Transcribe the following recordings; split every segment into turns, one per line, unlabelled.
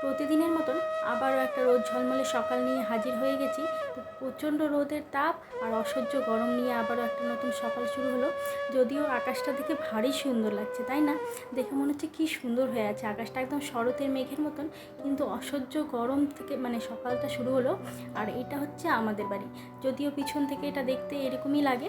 প্রতিদিনের মতন আবারও একটা রোদ ঝলমলে সকাল নিয়ে হাজির হয়ে গেছি। তো প্রচণ্ড রোদের তাপ আর অসহ্য গরম নিয়ে আবারও একটা নতুন সকাল শুরু হলো। যদিও আকাশটা দেখে ভারী সুন্দর লাগছে, তাই না? দেখে মনে হচ্ছে কী সুন্দর হয়ে আছে। আকাশটা একদম শরতের মেঘের মতন, কিন্তু অসহ্য গরম থেকে মানে সকালটা শুরু হলো। আর এটা হচ্ছে আমাদের বাড়ি। যদিও পিছন থেকে এটা দেখতে এরকমই লাগে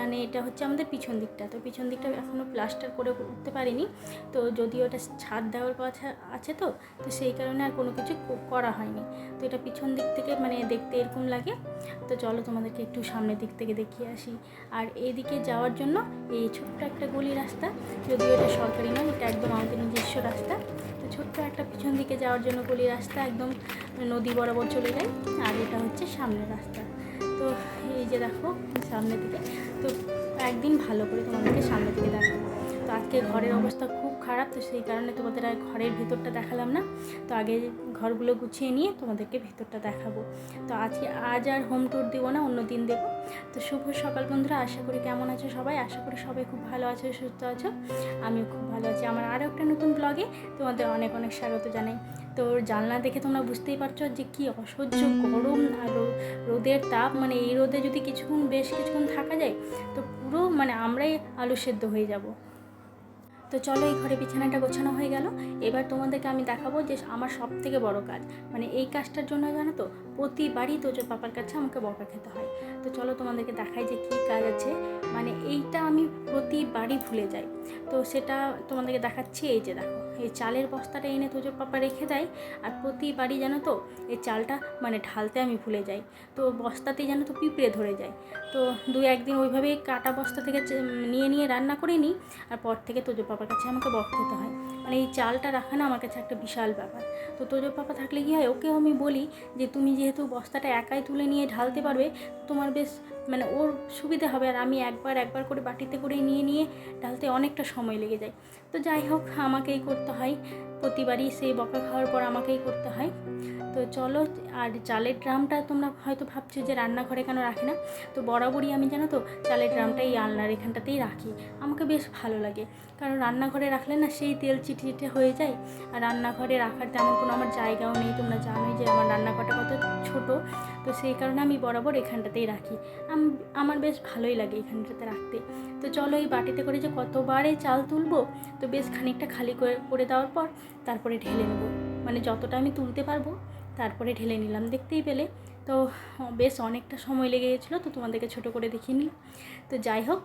মানে এটা হচ্ছে আমাদের পিছন দিকটা। তো পিছন দিকটা এখনও প্লাস্টার করে উঠতে পারিনি। তো যদিও এটা ছাদ দেওয়ার কথা আছে তো তো সেই কারণে আর কোনো কিছু করা হয়নি। তো এটা পিছন দিক থেকে মানে দেখতে এরকম লাগে। তো চলো তোমাদেরকে একটু সামনের দিক থেকে দেখিয়ে আসি। আর এদিকে যাওয়ার জন্য এই ছোট্ট একটা গলি রাস্তা, যদিও এটা সরকারি নয়, এটা একদম আমাদের নিজস্ব রাস্তা। তো ছোট্ট একটা পিছন দিকে যাওয়ার জন্য গলি রাস্তা একদম নদী বরাবর চলে যায়। আর এটা হচ্ছে সামনের রাস্তা। তো এই যে দেখো সামনে থেকে তো একদিন ভালো করে তোমাদেরকে সামনে থেকে দেখো তো আজকে ঘরের অবস্থা খুব খারাপ, তো সেই কারণে তোমাদের আর ঘরের ভেতরটা দেখালাম না। তো আগে ঘরগুলো গুছিয়ে নিয়ে তোমাদেরকে ভেতরটা দেখাবো। তো আজকে আজ আর হোম ট্যুর দেবো না, অন্য দিন দেবো। তো শুভ সকাল বন্ধুরা, আশা করি কেমন আছো সবাই? আশা করি সবাই খুব ভালো আছো, সুস্থ আছো। আমিও খুব ভালো আছি। আমার আরও একটা নতুন ব্লগে তোমাদের অনেক অনেক স্বাগত জানাই। তো জানলা দেখে তোমরা বুঝতেই পারছ যে কি অসহ্য গরম আর রোদের তাপ। মানে এই রোদে যদি কিছুক্ষণ, বেশ কিছুক্ষণ থাকা যায়, তো পুরো মানে আমরাই আলু সেদ্ধ হয়ে যাব। তো চলো এই ঘরে বিছানাটা গোছানো হয়ে গেল। এবার তোমাদেরকে আমি দেখাবো যে আমার সব থেকে বড় কাজ। মানে এই কাজটার জন্য জানো তো, প্রতিবারই তোজো পাপার কাছে আমাকে বকা খেতে হয়। তো চলো তোমাদেরকে দেখাই যে কী কাজ আছে। মানে এইটা আমি প্রতিবারই ভুলে যাই। তো সেটা তোমাদেরকে দেখাচ্ছি, এই যে দেখো, এই চালের বস্তাটা এনে তোজোর পাপা রেখে দেয়। আর প্রতিবারই জানো তো এই চালটা মানে ঢালতে আমি ভুলে যাই। তো বস্তাতেই যেন তো পিঁপড়ে ধরে যায়। তো দু একদিন ওইভাবেই কাটা বস্তা থেকে নিয়ে নিয়ে রান্না করে নিই আর পর থেকে তোজো পাপার কাছে আমাকে বক খেতে হয়। মানে এই চালটা রাখা না আমার কাছে একটা বিশাল ব্যাপার। তো তোজো পাপা থাকলে কী হয়, ওকেও আমি বলি যে তুমি যেহেতু বস্তাটা একাই তুলে নিয়ে ঢালতে পারবে, তোমার বেশ মানে ওর সুবিধা হবে। আর আমি একবার একবার করে বাটিতে করে নিয়ে নিয়ে ঢালতে অনেকটা সময় লেগে যায়। তো যাই হোক, আমাকেই করতে হয়। প্রতিবারই সেই বকা খাওয়ার পর আমাকেই করতে হয়। তো চলো, আর চালের ড্রামটা তোমরা হয়তো ভাবছ যে রান্নাঘরে কেন রাখি না। তো বরাবরই আমি জানো তো, চালের ড্রামটা এই আলনার এখানটাতেই রাখি। আমাকে বেশ ভালো লাগে। কারণ রান্নাঘরে রাখলে না সেই তেল চিটচিটে হয়ে যায়। আর রান্নাঘরে রাখার তেমন কোনো আমার জায়গাও নেই। তোমরা জানোই যে আমার রান্নাঘরটা কত ছোট। তো সেই কারণে আমি বরাবর এখানটাতেই রাখি। আম- আমার বেশ ভালোই লাগে এখানটাতে রাখতে। তো চলো এই বাটিতে করে যে কতবারে চাল তুলবো, তো বেশ খানিকটা খালি করে করে দেওয়ার পর তারপরে ঢেলে নেব। মানে যতটা আমি তুলতে পারব তারপরে ঢেলে নিলাম, দেখতেই পেলে। তো বেশ অনেকটা সময় লেগে গেছিল, তো তোমাদেরকে ছোটো করে দেখিয়ে নিলাম। তো যাই হোক,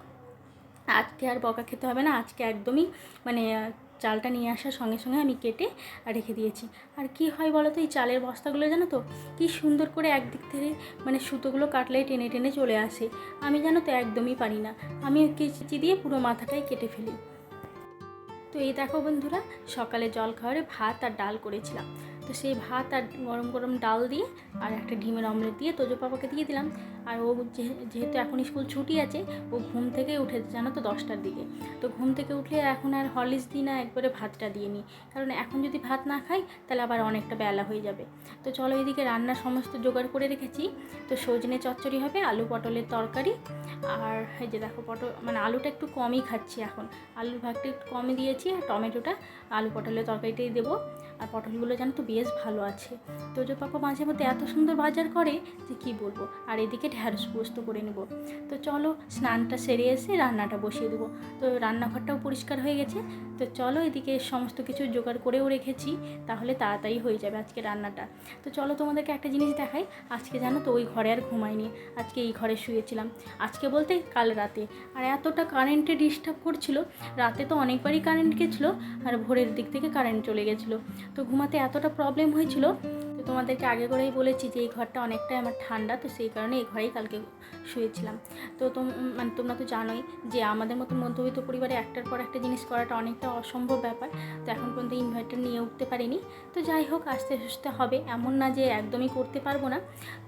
আজকে আর বকা খেতে হবে না, আজকে একদমই মানে চালটা নিয়ে আসার সঙ্গে সঙ্গে আমি কেটে রেখে দিয়েছি। আর কি হয় বলো তো, এই চালের বস্তাগুলো জানো তো, কি সুন্দর করে একদিক থেকে মানে সুতোগুলো কাটলে টেনে টেনে চলে আসে। আমি জানো তো একদমই পারি না। আমি কেচি দিয়ে পুরো মাথাটাই কেটে ফেলি। তো এই দেখো বন্ধুরা, সকালে জল খাওয়ারে ভাত আর ডাল করেছিলাম। তো সেই ভাত আর গরম গরম ডাল দিয়ে আর একটা ডিমের অমলেট দিয়ে তোজো পাপাকে দিয়ে দিলাম। আর ও যেহেতু এখন স্কুল ছুটি আছে, ও ঘুম থেকে উঠেছে জানো তো দশটার দিকে। তো ঘুম থেকে উঠলে এখন আর হরলিক্স দিই না, একবারে ভাতটা দিয়ে নিই। কারণ এখন যদি ভাত না খাই, তাহলে আবার অনেকটা বেলা হয়ে যাবে। তো চলো এদিকে রান্নার সমস্ত জোগাড় করে রেখেছি। তো সজনে চচ্চড়ি হবে, আলু পটলের তরকারি। আর এই যে দেখো পটল মানে আলুটা একটু কমই খাচ্ছি এখন। আলুর ভাগটা একটু কমই দিয়েছি, আর টমেটোটা আলু পটলের তরকারিটাই দেবো। আর পটলগুলো জানো তো বেশ ভালো আছে। তো যে পাপা মাঝে মধ্যে এত সুন্দর বাজার করে যে কী বলব? আর এদিকে ঢ্যাঁড়স পোস্ত করে নেব। তো চলো স্নানটা সেরে এসে রান্নাটা বসিয়ে দেবো। তো রান্নাঘরটাও পরিষ্কার হয়ে গেছে। তো চলো এদিকে সমস্ত কিছু জোগাড় করেও রেখেছি, তাহলে তাড়াতাড়ি হয়ে যাবে আজকে রান্নাটা। তো চলো তোমাদেরকে একটা জিনিস দেখাই, আজকে জানো তো ওই ঘরে আর ঘুমাইনি, আজকে এই ঘরে শুয়েছিলাম। আজকে বলতে কাল রাতে। আর এতটা কারেন্টে ডিস্টার্ব করছিল, রাতে তো অনেকবারই কারেন্ট গেছিল, আর ভোরের দিক থেকে কারেন্ট চলে গেছিল। তো ঘুমাতে এতটা প্রবলেম হয়েছিল তোমাদেরকে আগে করেই বলেছি যে এই ঘরটা অনেকটাই আমার ঠান্ডা, তো সেই কারণে এই ঘরেই কালকে শুয়েছিলাম। তো মানে তোমরা তো জানোই যে আমাদের মতো মধ্যবিত্ত পরিবারে একটার পর একটা জিনিস করাটা অনেকটা অসম্ভব ব্যাপার। তো এখন পর্যন্ত ইনভার্টার নিয়ে উঠতে পারিনি। তো যাই হোক, আস্তে আস্তে হবে। এমন না যে একদমই করতে পারব না।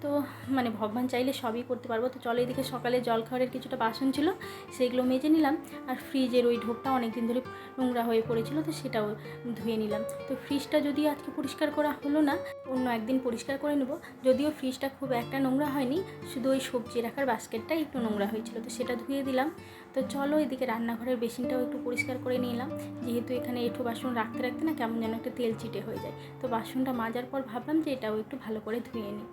তো মানে ভগবান চাইলে সবই করতে পারব। তো চলো এদিকে সকালে জল খাওয়ারের কিছুটা বাসন ছিল, সেগুলো মেজে নিলাম। আর ফ্রিজের ওই ঢোকটা অনেক দিন ধরে নোংরা হয়ে পড়েছিল, তো সেটাও ধুয়ে নিলাম। তো ফ্রিজটা যদি আজকে পরিষ্কার করা হলো না, অন্য জন্য একদিন পরিষ্কার করে নেব। যদিও ফ্রিজটা খুব একটা নোংরা হয়নি, শুধু ওই সবজি রাখার বাস্কেটটাই একটু নোংরা হয়েছিল, তো সেটা ধুয়ে দিলাম। তো চলো এদিকে রান্নাঘরের বেসিনটাও একটু পরিষ্কার করে নিলাম। যেহেতু এখানে এঁঠো বাসন রাখতে রাখতে না কেমন যেন একটা তেল চিটে হয়ে যায়। তো বাসনটা মাজার পর ভাবলাম যে এটাও একটু ভালো করে ধুয়ে নিই।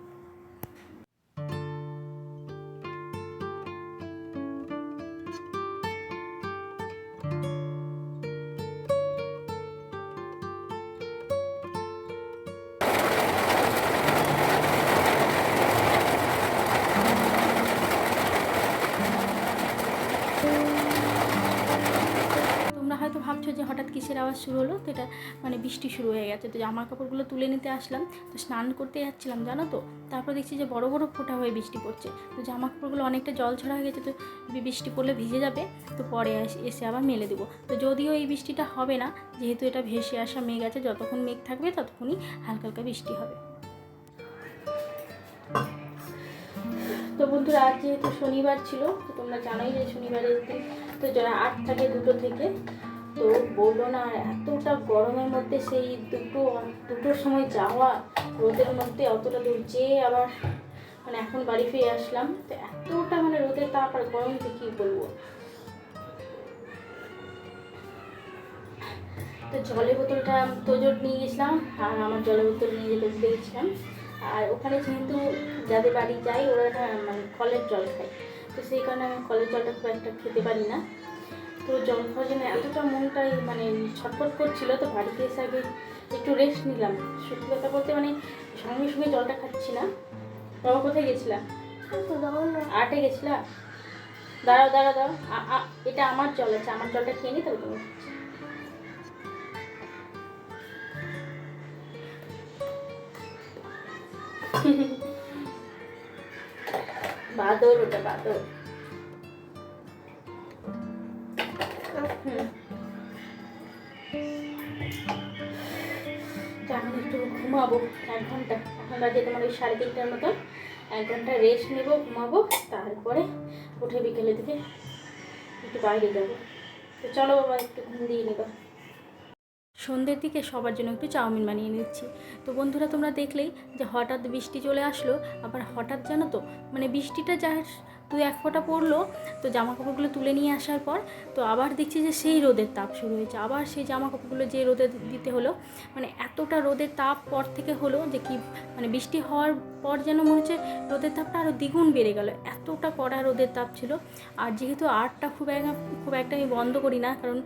কিসের আওয়াজ শুরু হলো, তো এটা মানে বৃষ্টি শুরু হয়ে গেছে। তো জামা কাপড়গুলো তুলে নিতে আসলাম, তো স্নান করতে যাচ্ছিলাম, জানো তো? তারপর দেখছি যে বড় বড় ফোঁটা হয়ে বৃষ্টি পড়ছে। তো জামা কাপড়গুলো অনেকটা জল ছড়া হয়ে গেছে, তো বৃষ্টি পড়লে ভিজে যাবে, তো পরে এস- আবার মেলে দেবো। তো যদিও এই বৃষ্টিটা হবে না, যেহেতু এটা ভেসে আসা মেঘ আছে, যতক্ষণ মেঘ থাকবে ততক্ষণই হালকা হালকা বৃষ্টি হবে। তো বন্ধুরা, আজ যেহেতু শনিবার ছিল, তো তোমরা জানোই যে শনিবারের দিন, তো যারা আট থাকে দুটো থেকে তো বলল না, এতটা গরমের মধ্যে সেই দুটো, দুটোর সময় যাওয়া রোদের মধ্যে অতটা দূর যেয়ে আবার মানে এখন বাড়ি ফিরে আসলাম। তো এতটা মানে রোদের তাপ আর গরম যে কী বলব? তো জলের বোতলটা তোজোর নিয়ে গেছিলাম আর আমার জলের বোতল নিয়ে যেতে ভুলে গেছিলাম আর ওখানে যেহেতু যাদের বাড়ি যাই ওরা মানে কলের জল খায়। তো সেই কারণে আমি কলের জলটা খুব একটা খেতে পারি না। তো জল খাওয়ার জন্য এতটা মনটাই মানে ছটফট করছিল তো বাড়িতে এসে আগে একটু রেস্ট নিলাম। সত্যি কথা বলতে মানে সঙ্গে সঙ্গে জলটা খাচ্ছি না। বাবা কোথায় গেছিলাম আটে গেছিলাম দাঁড়াও দাঁড়াও দাঁড়াও। এটা আমার জল আছে আমার জলটা খেয়ে নি তবে তুমি বাদর ওটা বাদর। এখন একটু ঘুমাবো, এক ঘণ্টা। এখন বাজে তোমার ওই সাড়ে তিনটার মতো। এক ঘণ্টা রেস্ট নেব, ঘুমাবো, তারপরে উঠে বিকেলে দিকে একটু বাইরে যাব। তো চলো বাবা, একটু ঘুম দিয়ে নেবা সন্ধ্যের দিকে সবার জন্য একটু চাউমিন বানিয়ে নিচ্ছি। তো বন্ধুরা, তোমরা দেখলেই যে হঠাৎ বৃষ্টি চলে আসলো, আবার হঠাৎ জানো তো? মানে বৃষ্টিটা যা দু, এক ফোঁটা পড়ল, তো জামা কাপড়গুলো তুলে নিয়ে আসার পর, তো আবার দেখছি যে সেই রোদের তাপ শুরু হয়েছে। আবার সেই জামা কাপড়গুলো যে রোদে দিতে হলো মানে এতটা রোদের তাপ পর থেকে হলো যে কি মানে বৃষ্টি হওয়ার পর যেন মনে হচ্ছে রোদের তাপটা আরও দ্বিগুণ বেড়ে গেল। এতটা কড়া রোদের তাপ ছিল। আর যেহেতু আর্টটা খুব একটা খুব একটা আমি বন্ধ করি না, কারণ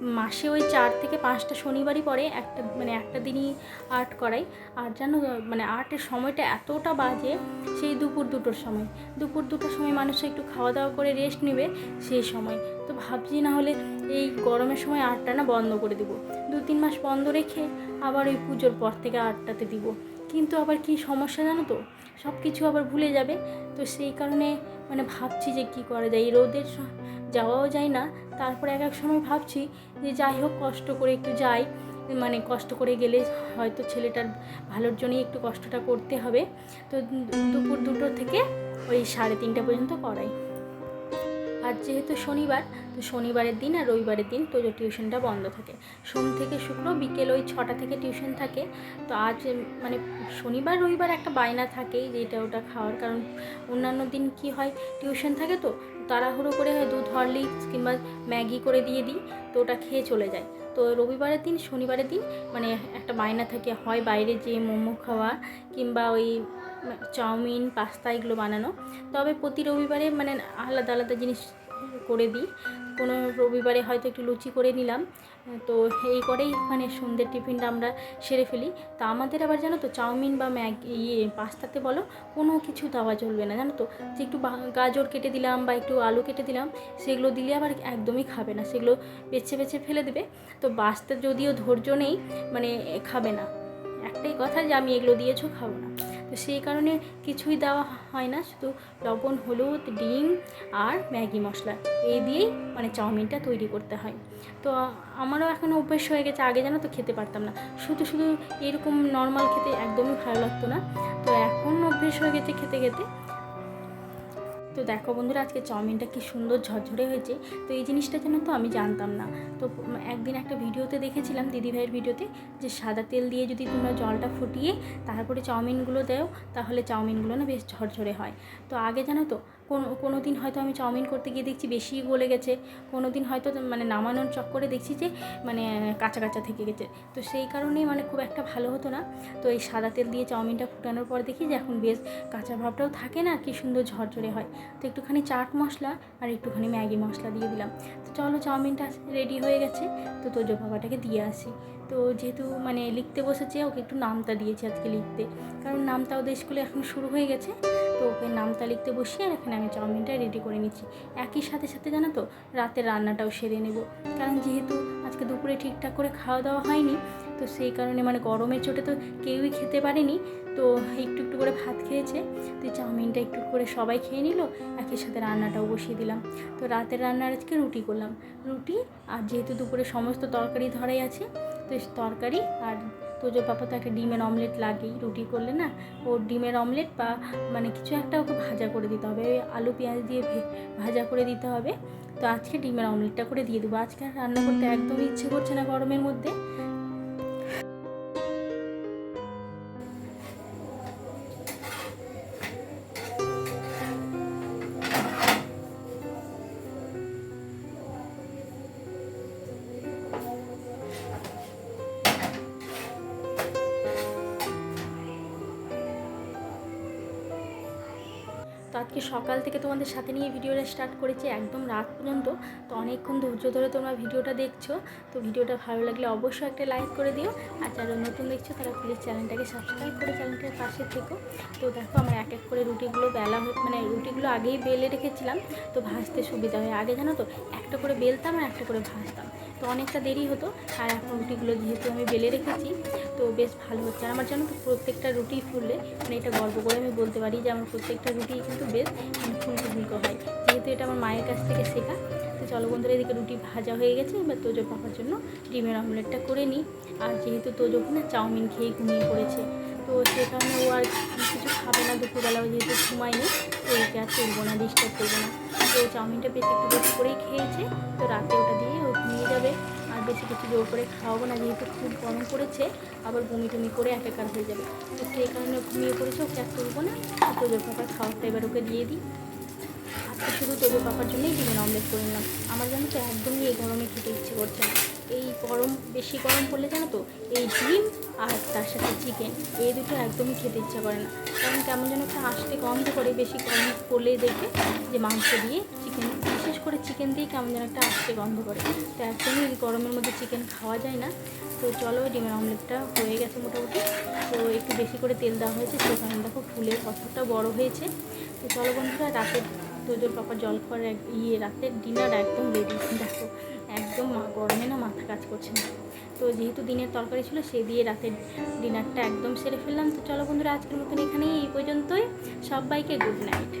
মাসে ওই চার থেকে পাঁচটা শনিবারই পরে একটা মানে একটা দিনই আর্ট করাই। আর যেন মানে আর্টের সময়টা এতটা বাজে, সেই দুপুর দুটোর সময়। দুপুর দুটোর সময় মানুষ একটু খাওয়া দাওয়া করে রেস্ট নেবে, সেই সময়। তো ভাবছি না হলে এই গরমের সময় আর্টটা না বন্ধ করে দিব। দু তিন মাস বন্ধ রেখে আবার ওই পুজোর পর থেকে আর্টটাতে দিব। কিন্তু আবার কি সমস্যা জানো তো? সব কিছু আবার ভুলে যাবে। তো সেই কারণে মানে ভাবছি যে কি করা যায়? এই রোদের যাওয়াও যায় না। তারপরে এক এক সময় ভাবছি যে যাই হোক, কষ্ট করে একটু যাই। মানে কষ্ট করে গেলে হয়তো ছেলেটার ভালোর জন্যই একটু কষ্টটা করতে হবে। তো দুপুর দুটো থেকে ওই সাড়ে তিনটা পর্যন্ত করাই। আর যেহেতু শনিবার, তো শনিবারের দিন আর রবিবারের দিন তোজো টিউশনটা বন্ধ থাকে। সোম থেকে শুক্র, বিকেল ওই ছটা থেকে টিউশন থাকে। তো আজ মানে শনিবার, রবিবার একটা বায়না থাকেই যে এটা ওটা খাওয়ার। কারণ অন্যান্য দিন কি হয় টিউশন থাকে তো, তাড়াহুড়ো করে হয় দুধ, হরলিক্স কিংবা ম্যাগি করে দিয়ে দিই, তো ওটা খেয়ে চলে যায়। তো রবিবারের দিন, শনিবারের দিন মানে একটা বায়না থাকে, হয় বাইরে যেয়ে মোমো খাওয়া কিংবা ওই চাউমিন, পাস্তা এগুলো বানানো। তবে প্রতি রবিবারে মানে আলাদা আলাদা জিনিস করে দিই। কোনো রবিবারে হয়তো একটু লুচি করে নিলাম। তো এই করেই মানে সন্ধ্যের টিফিনটা আমরা সেরে ফেলি। তা আমাদের আবার জানো তো, চাউমিন বা ম্যাগি ইয়ে পাস্তাতে বলো, কোনো কিছু দেওয়া চলবে না, জানো তো। যে একটু গাজর কেটে দিলাম বা একটু আলু কেটে দিলাম, সেগুলো দিলে আবার একদমই খাবে না। সেগুলো বেছে বেছে ফেলে দেবে। তো বাঁচতে যদিও ধৈর্য নেই মানে খাবে না। একটাই কথা যে আমি এগুলো দিয়েছ, খাব না। তো সেই কারণে কিছুই দেওয়া হয় না। শুধু লবণ, হলুদ, ডিম আর ম্যাগি মশলা এই দিয়েই মানে চাউমিনটা তৈরি করতে হয়। তো আমারও এখন অভ্যেস হয়ে গেছে আগে যেন তো খেতে পারতাম না। শুধু শুধু এরকম নর্মাল খেতে একদমই ভালো লাগতো না। তো এখন অভ্যেস হয়ে গেছে খেতে খেতে তো দেখো বন্ধুরা, আজকে চাউমিনটা কি সুন্দর ঝরঝরে হয়েছে। তো এই জিনিসটা যেন তো আমি জানতাম না। তো একদিন একটা ভিডিওতে দেখেছিলাম দিদিভাইয়ের ভিডিওতে যে সাদা তেল দিয়ে যদি তোমরা জলটা ফুটিয়ে তারপরে চাউমিনগুলো দেও, তাহলে চাউমিনগুলো না বেশ ঝরঝরে হয়। তো আগে জানো তো কোনো কোনো দিন হয়তো আমি চাউমিন করতে গিয়ে দেখছি বেশি গলে গেছে কোনো দিন হয়তো মানে নামানোর চক্করে দেখছি যে মানে কাঁচা কাঁচা থেকে গেছে। তো সেই কারণেই মানে খুব একটা ভালো হতো না। তো এই সাদা তেল দিয়ে চাউমিনটা ফুটানোর পর দেখি যে এখন বেশ কাঁচা ভাবটাও থাকে না, কি সুন্দর ঝরঝরে হয়। তো একটুখানি চাট মশলা আর একটুখানি ম্যাগি মশলা দিয়ে দিলাম। তো চলো চাউমিনটা রেডি হয়ে গেছে, তো তোজো বাবাটাকে দিয়ে আসি। তো যেহেতু মানে লিখতে বসেছে, ওকে একটু নামতা দিয়েছি আজকে লিখতে। কারণ নামতা ওদের স্কুলে এখন শুরু হয়ে গেছে তো ওকে নামতা লিখতে বসিয়ে আর এখানে আমি চাউমিনটা রেডি করে নিচ্ছি। একই সাথে সাথে জানো তো, রাতের রান্নাটাও সেরে নেব। কারণ যেহেতু আজকে দুপুরে ঠিকঠাক করে খাওয়া দাওয়া হয়নি, তো সেই কারণে মানে গরমের চোটে তো কেউই খেতে পারেনি, তো একটু একটু করে ভাত খেয়েছে। তো চাউমিনটা একটু করে সবাই খেয়ে নিল, একই সাথে রান্নাটাও বসিয়ে দিলাম। তো রাতের রান্নার আজকে রুটি করলাম। রুটি আর যেহেতু দুপুরে সমস্ত তরকারি ধরাই আছে, তো তরকারি আর তোজো পাপা তো একটা ডিমের অমলেট লাগেই, রুটি করলে না, ও ডিমের অমলেট বা মানে কিছু একটা ওকে ভাজা করে দিতে হবে, আলু পেঁয়াজ দিয়ে ভাজা করে দিতে হবে। তো আজকে ডিমের অমলেটটা করে দিয়ে দেবো। আজকে আর রান্না করতে একদমই ইচ্ছে করছে না গরমের মধ্যে। আজকে সকাল থেকে তোমাদের সাথে নিয়ে ভিডিওটা স্টার্ট করেছি একদম রাত পর্যন্ত। তো অনেকক্ষণ ধৈর্য ধরে তোমরা ভিডিওটা দেখছ। তো ভিডিওটা ভালো লাগলে অবশ্যই একটা লাইক করে দিও। আর যারা নতুন দেখছ, তারা প্লিজ চ্যানেলটাকে সাবস্ক্রাইব করে চ্যানেলটার পাশে থেকো। তো দেখো আমরা এক এক করে রুটিগুলো বেলা মানে রুটিগুলো আগেই বেলে রেখেছিলাম। তো ভাজতে সুবিধা হয়। আগে জানো তো, একটা করে বেলতাম আর একটা করে ভাজতাম। তো অনেকটা দেরি হতো, আর এখন রুটিগুলো যেহেতু আমি বেলে রেখেছি তো বেশ ভালো হচ্ছে। আর আমার জানো তো প্রত্যেকটা রুটি ফুললে মানে এটা গল্প করে আমি বলতে পারি যে আমার প্রত্যেকটা রুটি কিন্তু বেশ ফুলকো ফুলকো হয়। যেহেতু এটা আমার মায়ের কাছ থেকে শেখা, তো চলো এদিকে রুটি ভাজা হয়ে গেছে, এবার তোজো পাপার জন্য ডিমের অমলেটটা করে নিই। আর যেহেতু তোজো না চাউমিন খেয়ে ঘুমিয়ে পড়েছে, তো সে কারণে ও আর কিছু খাবে না দুপুরবেলা, ও যেহেতু ঘুমায়নি, তো ওকে আর তুলবো না, ডিস্টার্ব করব না। তো চাউমিনটা বেশ একটু বেশি করেই খেয়েছে, তো রাতে ওটা দিয়ে ও ঘুমিয়ে যাবে। বেশি কিছু জোর করে খাওয়াবো, না যেহেতু খুব গরম পড়েছে, আবার বমি টমি করে একাকার হয়ে যাবে। তো সেই কারণে ঘুমিয়ে পড়েছে, ওকে আর তুলবো না। তো তোজোর পাপার খাওয়াটা এবার ওকে দিয়ে দিই। আজকে শুধু তোজো পাপার জন্যই ডিমের অমলেট করে নিলাম। আমার জানো তো একদমই এই গরমে খেতে ইচ্ছে করছে না। এই গরম, বেশি গরম পড়লে জানো তো, এই ডিম আর তার সাথে চিকেন এই দুটো একদমই খেতে ইচ্ছা করে না। কারণ কেমন যেন একটা আসতে গন্ধ করে, বেশি গরম পড়লে দেখে যে মাংস দিয়ে চিকেন করে চিকেন দিয়ে কেমন যেন একটা আসতে গন্ধ করে। তো একদমই গরমের মধ্যে চিকেন খাওয়া যায় না। তো চলো ডিমের অমলেটটা হয়ে গেছে মোটামুটি। তো একটু বেশি করে তেল দেওয়া হয়েছে সেখানে দেখো ফুলের কতটা বড় হয়েছে। তো চলো বন্ধুরা, রাতের তোদের পাপা জল খাওয়ার ইয়ে রাতের ডিনার একদম রেডি দেখো, একদম গরমে না মাথা কাজ করছে না। তো যেহেতু দিনের তরকারি ছিল, সে দিয়ে রাতের ডিনারটা একদম সেরে ফেললাম। তো চলো বন্ধুরা, আজকের মতন এখানেই এই পর্যন্তই। সবাইকে গুড নাইট